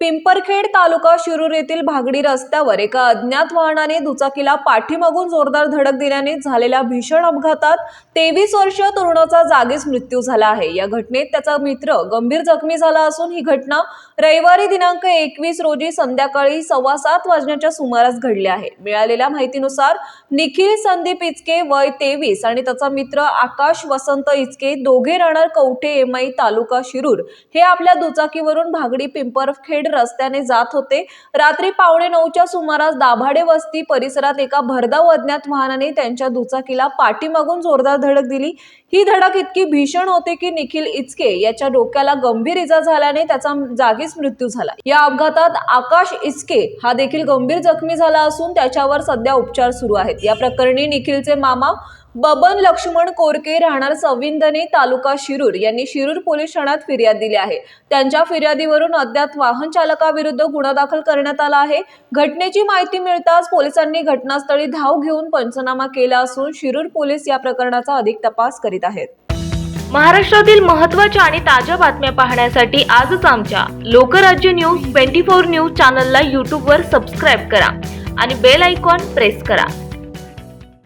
पिंपरखेड तालुका शिरूर येथील भागडी रस्त्यावर एका अज्ञात वाहनाने दुचाकीला पाठीमागून जोरदार धडक दिल्याने झालेल्या भीषण अपघातात तेवीस वर्ष तरुणाचा जागीच मृत्यू झाला आहे. या घटनेत त्याचा मित्र गंभीर जखमी झाला असून ही घटना रविवारी दिनांक एकवीस रोजी संध्याकाळी सव्वा सात वाजण्याच्या सुमारास घडली आहे. मिळालेल्या माहितीनुसार निखिल संदीप इचके वय तेवीस आणि त्याचा मित्र आकाश वसंत इचके दोघे राहणार कवठे एमआई तालुका शिरूर. हे आपल्या दुचाकीवरून भागडी पिंपरखेड रस्त्याने जात होते. रात्री पावणे नऊच्या सुमारास दाभाडे वस्ती परिसरात एका भरधाव अज्ञात वाहनाने त्यांच्या दुचाकीला पाठीमागून जोरदार धडक दिली. ही धडक इतकी भीषण होते की निखिल इचके याच्या डोक्याला गंभीर इजा झाल्याने त्याचा जागीच मृत्यू झाला. या अपघातात आकाश इचके हा देखील गंभीर जखमी झाला असून त्याच्यावर सध्या उपचार सुरू आहेत. या प्रकरणी निखिलचे मामा बबन लक्ष्मण कोरके राहणार सविंदने तालुका शिरूर. यांनी शिरूर पोलीस ठाण्यात फिर्याद दिली आहे. त्यांच्या फिर्यादीवरून अद्याप वाहन चालकाविरुद्ध गुन्हा दाखल करण्यात आला आहे. घटनेची माहिती मिळताच पोलिसांनी घटनास्थळी धाव घेऊन पंचनामा केला असून शिरूर पोलीस या प्रकरणाचा अधिक तपास करीत आहेत. महाराष्ट्रातील महत्त्वाच्या आणि ताज्या बातम्या पाहण्यासाठी आजच आमच्या Lokrajya news twenty four news चॅनलला यूट्यूबवर सबस्क्राईब करा आणि बेल आयकॉन प्रेस करा.